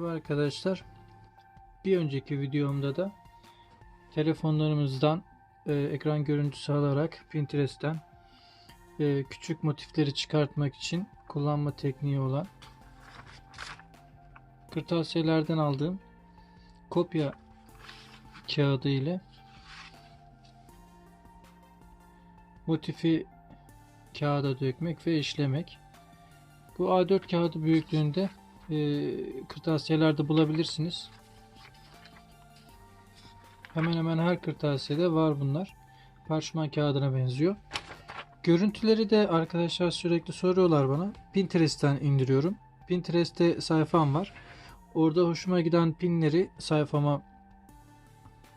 Merhaba arkadaşlar. Bir önceki videomda da telefonlarımızdan e, ekran görüntüsü alarak Pinterest'ten e, küçük motifleri çıkartmak için kullanma tekniği olan kırtasiyelerden aldığım kopya kağıdı ile motifi kağıda dökmek ve işlemek. Bu A4 kağıdı büyüklüğünde e, kırtasiyelerde bulabilirsiniz. Hemen hemen her kırtasiyede var bunlar. Parşömen kağıdına benziyor. Görüntüleri de arkadaşlar sürekli soruyorlar bana. Pinterest'ten indiriyorum. Pinterest'te sayfam var. Orada hoşuma giden pinleri sayfama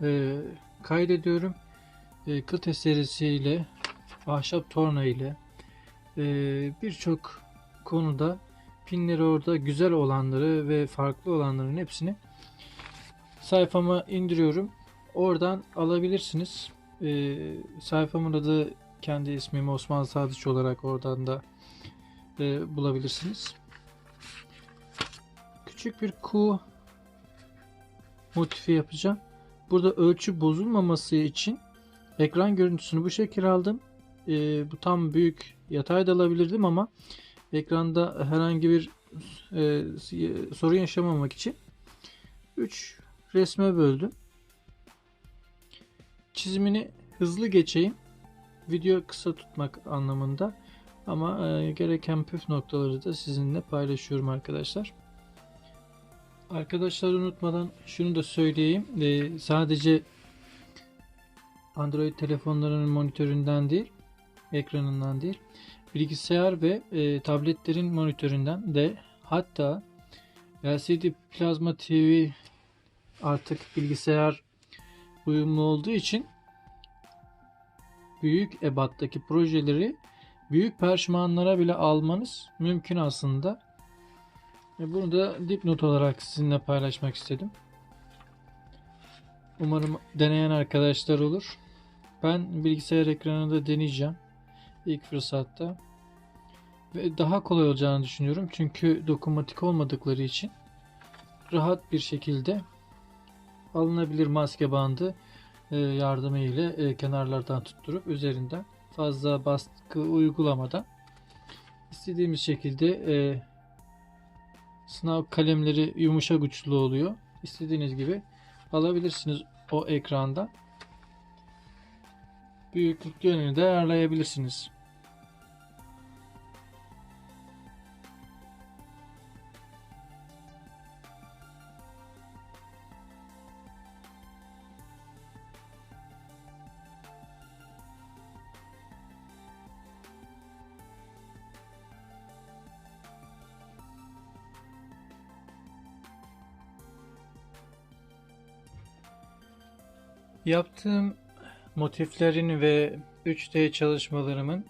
e, kaydediyorum. E, kıte serisiyle, ahşap torna ile e, birçok konuda pinleri orada güzel olanları ve farklı olanların hepsini sayfama indiriyorum. Oradan alabilirsiniz. E, sayfamın adı kendi ismim Osman Sadıç olarak oradan da e, bulabilirsiniz. Küçük bir kuğu motifi yapacağım. Burada ölçü bozulmaması için ekran görüntüsünü bu şekilde aldım. E, bu tam büyük yatay da alabilirdim ama ekranda herhangi bir e, sorun yaşamamak için 3 resme böldüm. Çizimini hızlı geçeyim. Video kısa tutmak anlamında. Ama e, gereken püf noktaları da sizinle paylaşıyorum arkadaşlar. Arkadaşlar unutmadan şunu da söyleyeyim. E, sadece Android telefonlarının monitöründen değil, ekranından değil, bilgisayar ve e, tabletlerin monitöründen de hatta LCD Plasma TV artık bilgisayar uyumlu olduğu için büyük ebattaki projeleri büyük perşmanlara bile almanız mümkün aslında. E bunu da dipnot olarak sizinle paylaşmak istedim. Umarım deneyen arkadaşlar olur. Ben bilgisayar ekranında deneyeceğim ilk fırsatta. Ve daha kolay olacağını düşünüyorum. Çünkü dokunmatik olmadıkları için rahat bir şekilde alınabilir maske bandı e, yardımı ile e, kenarlardan tutturup üzerinden fazla baskı uygulamadan istediğimiz şekilde e, sınav kalemleri yumuşak uçlu oluyor. İstediğiniz gibi alabilirsiniz o ekranda. Büyüklük yönünü de ayarlayabilirsiniz. Yaptığım motiflerin ve 3D çalışmalarımın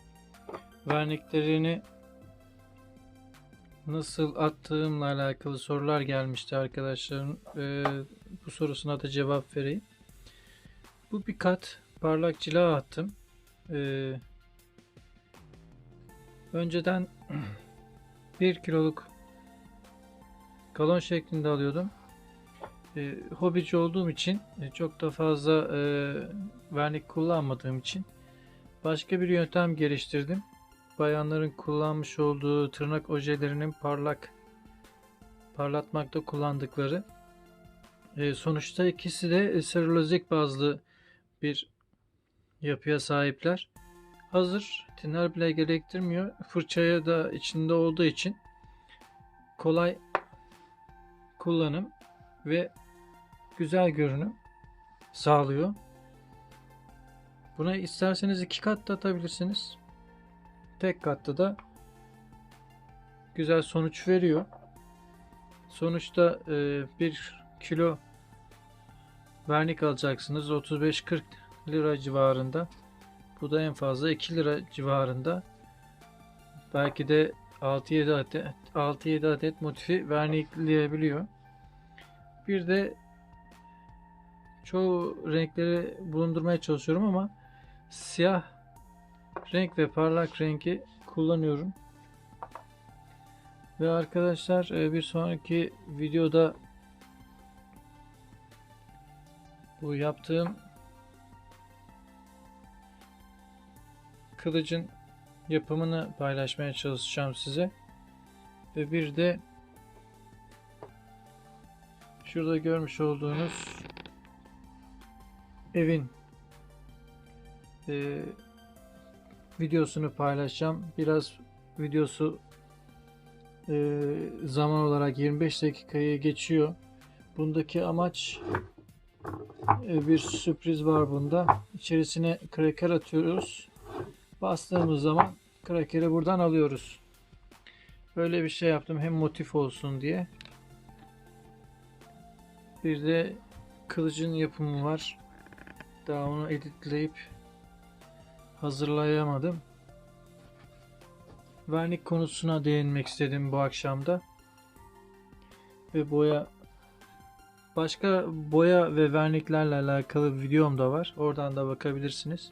verniklerini nasıl attığımla alakalı sorular gelmişti arkadaşlarım. Ee, bu sorusuna da cevap vereyim. Bu bir kat parlak cila attım. Ee, önceden 1 kiloluk galon şeklinde alıyordum e, hobici olduğum için e, çok da fazla e, vernik kullanmadığım için başka bir yöntem geliştirdim. Bayanların kullanmış olduğu tırnak ojelerinin parlak parlatmakta kullandıkları. E, sonuçta ikisi de serulozik bazlı bir yapıya sahipler. Hazır tiner bile gerektirmiyor. Fırçaya da içinde olduğu için kolay kullanım ve güzel görünüm sağlıyor. Buna isterseniz iki kat da atabilirsiniz. Tek katta da güzel sonuç veriyor. Sonuçta e, bir kilo vernik alacaksınız. 35-40 lira civarında. Bu da en fazla 2 lira civarında. Belki de 6-7 adet 6-7 adet motifi vernikleyebiliyor. Bir de çoğu renkleri bulundurmaya çalışıyorum ama siyah renk ve parlak rengi kullanıyorum. Ve arkadaşlar e, bir sonraki videoda bu yaptığım kılıcın yapımını paylaşmaya çalışacağım size. Ve bir de şurada görmüş olduğunuz evin e, videosunu paylaşacağım. Biraz videosu e, zaman olarak 25 dakikaya geçiyor. Bundaki amaç e, bir sürpriz var bunda. İçerisine kraker atıyoruz. Bastığımız zaman krakeri buradan alıyoruz. Böyle bir şey yaptım hem motif olsun diye. Bir de kılıcın yapımı var. Daha onu editleyip hazırlayamadım. Vernik konusuna değinmek istedim bu akşamda. Ve boya başka boya ve verniklerle alakalı videom da var. Oradan da bakabilirsiniz.